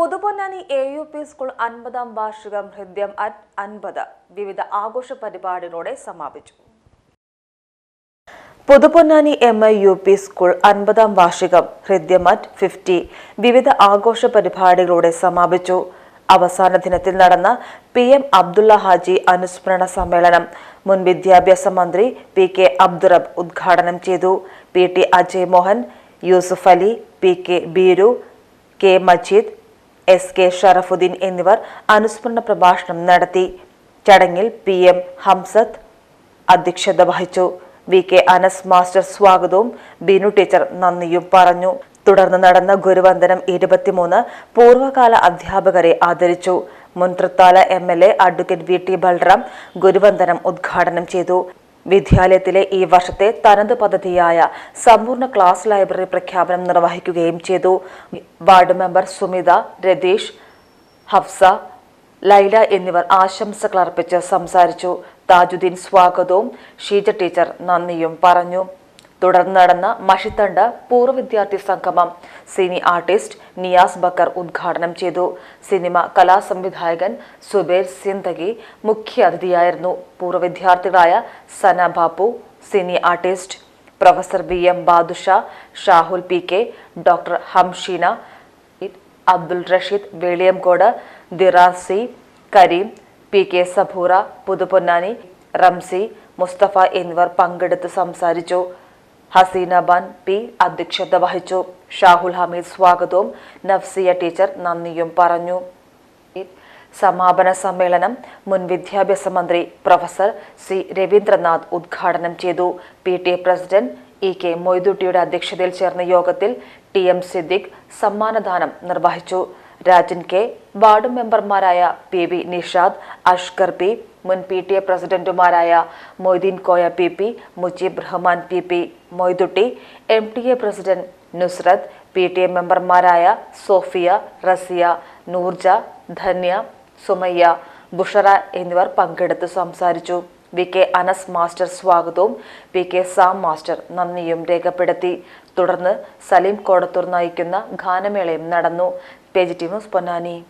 Puthuponnani A U P school അൻപതാം വാർഷികം Hridyam at അൻപത് വിവിധ ആഘോഷ പരിപാടികളോടെ സമാപിച്ചു. Puthuponnani M I U P school അൻപതാം വാർഷികം ഹൃദ്യം അറ്റ് ഫിഫ്റ്റി വിവിധ ആഘോഷ പരിപാടികളോടെ സമാപിച്ചു. അവസാന ദിനത്തിൽ നടന്ന പി എം അബ്ദുള്ള ഹാജി അനുസ്മരണ സമ്മേളനം മുൻ വിദ്യാഭ്യാസ മന്ത്രി പി കെ അബ്ദുറബ് ഉദ്ഘാടനം ചെയ്തു. P T Ajay Mohan Yusuf Ali P K Beeru K Majeed S K Sharafuddin എന്നിവർ അനുസ്മരണ പ്രഭാഷണം നടത്തി. ചടങ്ങിൽ പി എം ഹംസത്ത് അധ്യക്ഷത വഹിച്ചു. വി കെ അനസ് മാസ്റ്റർ സ്വാഗതവും ബിനു ടീച്ചർ നന്ദിയും പറഞ്ഞു. തുടർന്ന് നടന്ന ഗുരുവന്ദനം ഇരുപത്തിമൂന്ന് പൂർവകാല അധ്യാപകരെ ആദരിച്ചു. മുൻ Thrithala M L A advocate V T Balram ഗുരുവന്ദനം ഉദ്ഘാടനം ചെയ്തു. വിദ്യാലയത്തിലെ ഈ വർഷത്തെ തനത് പദ്ധതിയായ സമ്പൂർണ ക്ലാസ് ലൈബ്രറി പ്രഖ്യാപനം നിർവഹിക്കുകയും ചെയ്തു. വാർഡ് മെമ്പർ സുമിത രതീഷ് ഹഫ്സ ലൈല എന്നിവർ ആശംസകൾ അർപ്പിച്ച് സംസാരിച്ചു. താജുദ്ദീൻ സ്വാഗതവും. ഷീജ ടീച്ചർ നന്ദിയും പറഞ്ഞു. തുടർന്ന് നടന്ന മഷിത്തണ്ട് പൂർവ വിദ്യാർത്ഥി സംഗമം സിനി ആർട്ടിസ്റ്റ് നിയാസ് ബക്കർ ഉദ്ഘാടനം ചെയ്തു. സിനിമ കലാസംവിധായകൻ സുബേർ സിന്ദഗി മുഖ്യ അതിഥിയായിരുന്നു. പൂർവ വിദ്യാർത്ഥികളായ Sana Bapu cine artist professor B M Badusha Shahul P K doctor Hamsheena Abdul Rasheed Veliyamkode Dirasi Kareem P K Sabura Puthuponnani Ramsi Musthafa എന്നിവർ പങ്കെടുത്ത് സംസാരിച്ചു. ഹസീന ബൻ പി അധ്യക്ഷത വഹിച്ചു. ഷാഹുൽ ഹമീദ് സ്വാഗതവും. നഫ്സിയ ടീച്ചർ നന്ദിയും പറഞ്ഞു. സമാപന സമ്മേളനം മുൻ വിദ്യാഭ്യാസ മന്ത്രി പ്രൊഫസർ സി രവീന്ദ്രനാഥ് ഉദ്ഘാടനം ചെയ്തു. P T A president E K മൊയ്തുട്ടിയുടെ അധ്യക്ഷതയിൽ ചേർന്ന യോഗത്തിൽ ടി എം സിദ്ദിഖ് സമ്മാനദാനം നിർവഹിച്ചു. രാജൻ കെ വാർഡ് മെമ്പർമാരായ P V Nishad Ashkar P മുൻ പി ടി എ പ്രസിഡന്റുമാരായ Moideen Koya P P Mujeeb Rahman P P Moidutty M T A president Nusrath P T A മെമ്പർമാരായ Sophia Raziya Noorja Dhanya Sumayya Bushra എന്നിവർ പങ്കെടുത്ത് സംസാരിച്ചു. വി കെ അനസ് മാസ്റ്റർ സ്വാഗതവും P K Sam master നന്ദിയും രേഖപ്പെടുത്തി. തുടർന്ന് സലീം കോടത്തൂർ നയിക്കുന്ന ഗാനമേളയും നടന്നു. पेज़िटी वह उस पनानी.